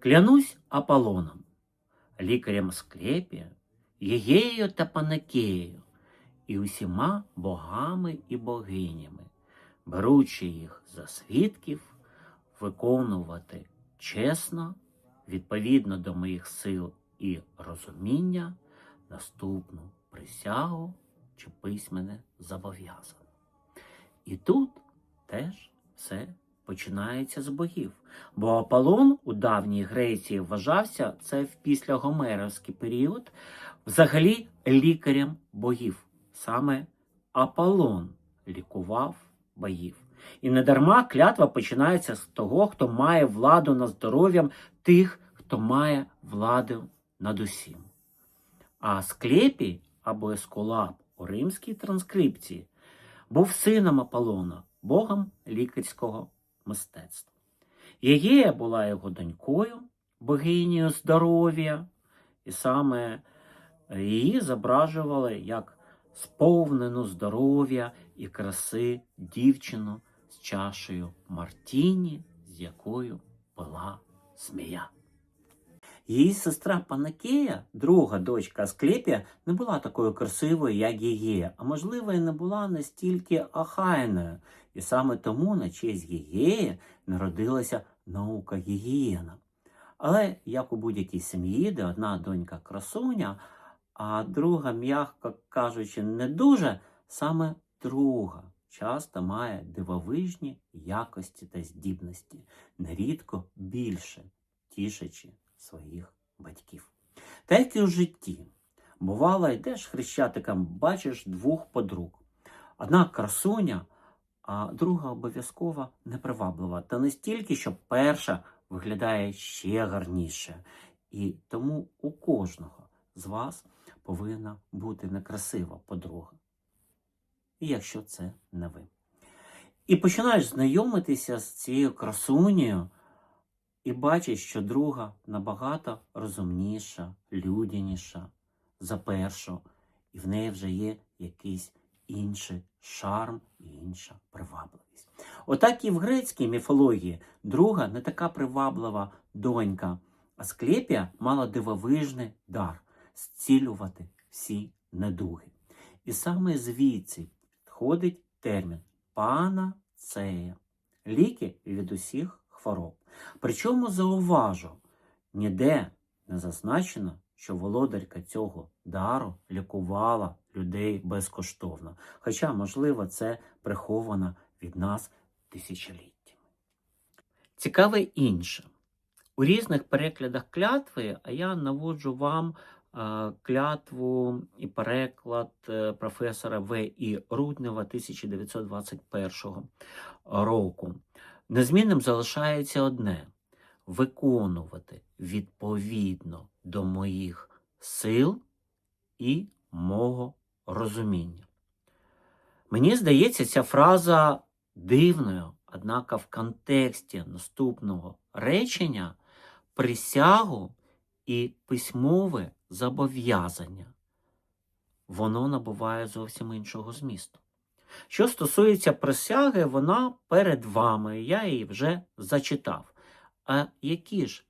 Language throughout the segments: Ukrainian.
Клянусь Аполлоном, лікарем Склепія, Єгеєю та Панакеєю і усіма богами і богинями, беручи їх за свідків, виконувати чесно, відповідно до моїх сил і розуміння, наступну присягу чи письменне зобов'язання. І тут теж все починається з богів. Бо Аполлон у давній Греції вважався це в післягомеровський період взагалі лікарем богів. Саме Аполлон лікував богів. І недарма клятва починається з того, хто має владу над здоров'ям тих, хто має владу над усім. А Склепій або Ескулап у римській транскрипції був сином Аполлона, богом лікарського мистецтва. Єгея була його донькою, богинею здоров'я, і саме її зображували як сповнену здоров'я і краси дівчину з чашею Мартіні, з якою пила змія. Її сестра Панакея, друга дочка Асклепія, не була такою красивою, як Єгея, а можливо, і не була настільки ахайною. І саме тому на честь Єгеї народилася наука гігієна. Але як у будь-якій сім'ї, де одна донька красуня, а друга, м'яко кажучи, не дуже, саме друга часто має дивовижні якості та здібності, нерідко більше тішачи своїх батьків. Та як і у житті, бувало, йдеш хрещатиком, бачиш двох подруг. Одна красуня, а друга обов'язково неприваблива. Та настільки, що перша виглядає ще гарніше. І тому у кожного з вас повинна бути некрасива подруга. І якщо це не ви. І починаєш знайомитися з цією красунею, і бачиш, що друга набагато розумніша, людяніша за першу, і в неї вже є якийсь інший шарм і інша привабливість. Отак і в грецькій міфології друга не така приваблива донька, Асклепія мала дивовижний дар зцілювати всі недуги. І саме звідси входить термін панацея ліки від усіх хвороб. Причому зауважу, ніде не зазначено, що володарка цього дару лікувала людей безкоштовно. Хоча, можливо, це приховано від нас тисячоліттями. Цікаве інше. У різних переглядах клятви, а я наводжу вам е, клятву і переклад е, професора В. І. Руднева 1921 року. Незмінним залишається одне виконувати відповідно до моїх сил і мого розуміння. Мені здається, ця фраза дивною, однак в контексті наступного речення присягу і письмове зобов'язання. Воно набуває зовсім іншого змісту. Що стосується присяги, вона перед вами, я її вже зачитав. А які ж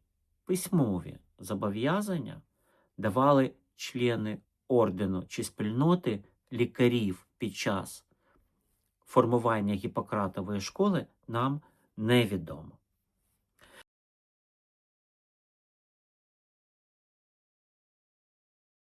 письмові зобов'язання давали члени ордену чи спільноти лікарів під час формування Гіппократової школи, нам невідомо.